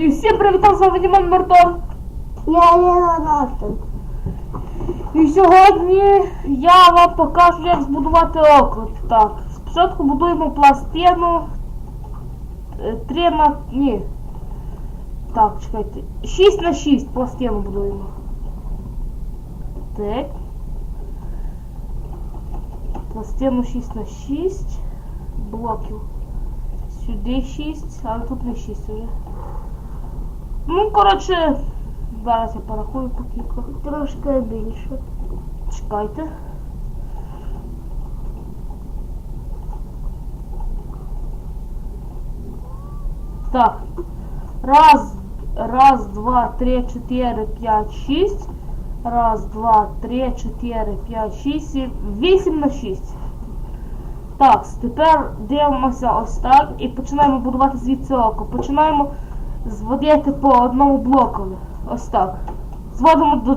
І всім привітав з вами Дімон Мартон. Я Лена Настин. І сьогодні я вам покажу, як збудувати оклад. Так, спочатку будуємо пластину. 3 на... Ні. Так, чекайте. 6 на 6 пластину будуємо. Так. Пластину 6 на 6 блоків. Сюди 6, але тут не 6 вже. Ну, коротше, зараз я порахую по кількох. Трошки більше. Чекайте. Так. Раз, раз, два, три, чотири, п'ять, шість. Раз, два, три, чотири, п'ять, шість, сім, вісім на шість. Так, тепер дивимося ось так і починаємо будувати звідси око. Починаємо зводити по одному блокові. Ось так. Зводимо до,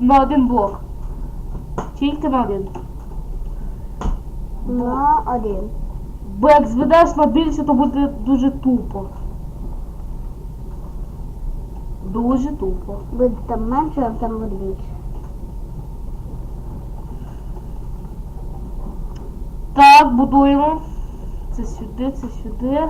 на один блок. Тільки на один. На один. Бо як зведеш на більше, то буде дуже тупо. Дуже тупо. Буде там менше, а там буде більше. Так, будуємо. Це сюди, це сюди.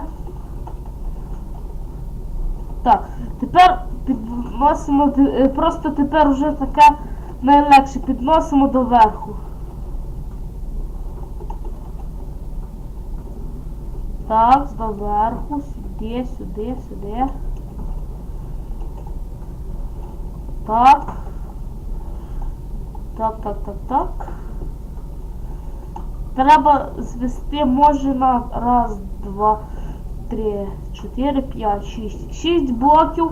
Так, тепер підносимо, е, просто тепер вже таке найлегше підносимо до верху. Так, до верху, сюди, сюди, сюди. Так. Так, так, так, так. Треба звести може на раз, два, три, чотири, п'ять, шість. Шість блоків.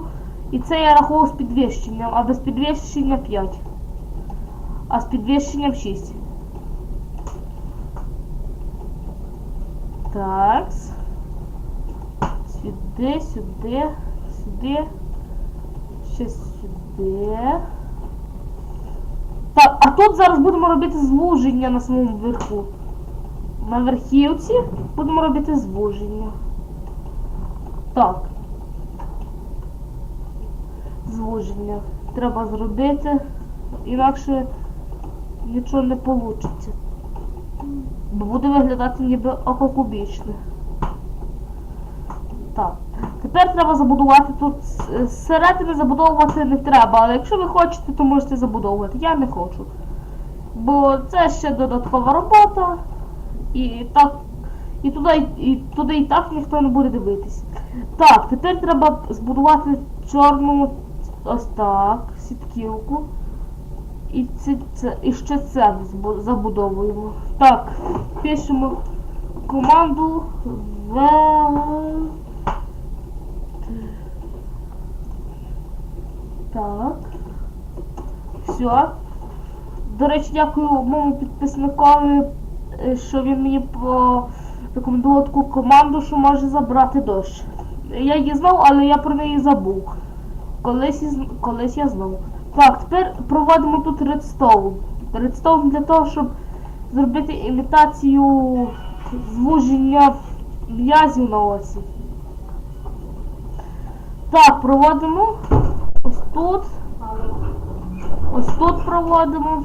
І це я рахував з підвищенням, а без підвищення 5. А з підвищенням 6. Так. Сюди, сюди, сюди. Ще сюди. Так, а тут зараз будемо робити звуження на самому верху. На верхівці будемо робити звуження. Так. Звуження. Треба зробити, інакше нічого не вийде. Бо буде виглядати ніби око кубічне. Так. Тепер треба забудувати тут. Зсередини забудовувати не треба, але якщо ви хочете, то можете забудовувати. Я не хочу. Бо це ще додаткова робота. І так. І туди, і туди і так ніхто не буде дивитися. Так, тепер треба збудувати чорну ось так, сітківку. І, це, це, і ще це забудовуємо. Так, пишемо команду в. Так. Все. До речі, дякую моєму підписникові, е, що він мені порекомендував таку команду, що може забрати дощ. Я її знав, але я про неї забув. Колись, колись я знав. Так, тепер проводимо тут редстоун. Редстоун для того, щоб зробити імітацію звуження м'язів на осі. Так, проводимо ось тут. Ось тут проводимо.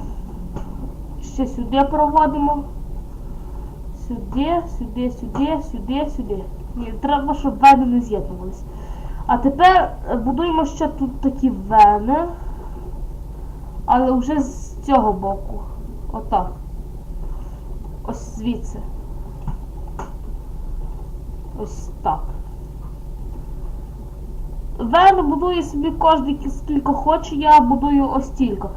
Ще сюди проводимо. Сюди, сюди, сюди, сюди, сюди. Ні, треба, щоб вени не з'єднувалися. А тепер е, будуємо ще тут такі вени. Але вже з цього боку. Отак. Ось звідси. Ось так. Вени будує собі кожен скільки хоче, я будую ось тільки.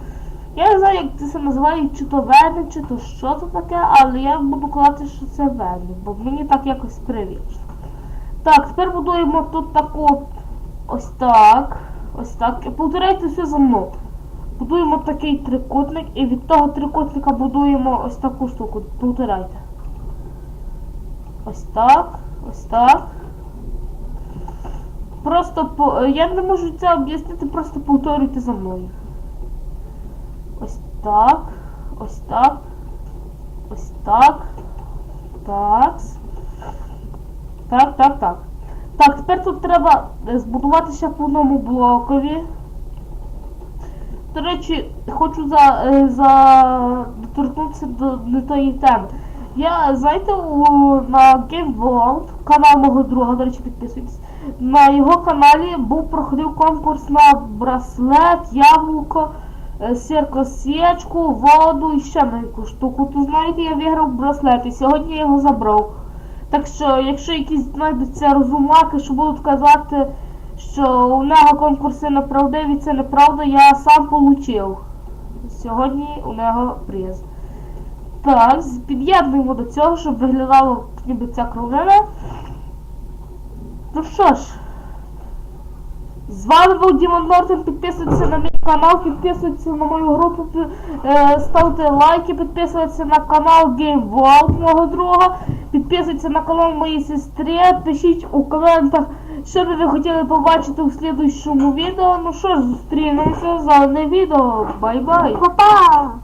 Я не знаю, як це називає, чи то вени, чи то що це таке, але я буду казати, що це вени, бо мені так якось привично. Так, тепер будуємо тут таку ось так. Ось так. Повторяйте все за мною. Будуємо такий трикутник і від того трикутника будуємо ось таку штуку. Повторяйте. Ось так, ось так. Просто по... я не можу це об'яснити, просто повторюйте за мною. Ось так, ось так, ось так, так. Так, так, так. Так, тепер тут треба е, збудувати по одному блокові. До речі, хочу за, е, за доторкнутися до не тої теми. Я, знаєте, у, на Game World, канал мого друга, до речі, підписуйтесь. На його каналі був проходив конкурс на браслет, яблуко, е, сіркосічку, воду і ще на яку штуку. То знаєте, я виграв браслет і сьогодні я його забрав. Так що, якщо якісь знайдуться розумаки, що будуть казати, що у нього конкурси неправдиві, це неправда, я сам получив. Сьогодні у нього приз. Так, під'єднуємо до цього, щоб виглядало ніби ця кровина. Ну що ж, з вами був Дімон Нортон, підписуйтесь на мій канал, підписуйтесь на мою групу, е, ставте лайки, підписуйтесь на канал Game мого друга, підписуйтесь на канал моєї сестри, пишіть у коментах, що би ви хотіли побачити у слідуючому відео. Ну що ж, зустрінемося за не відео. Бай-бай! Па-па!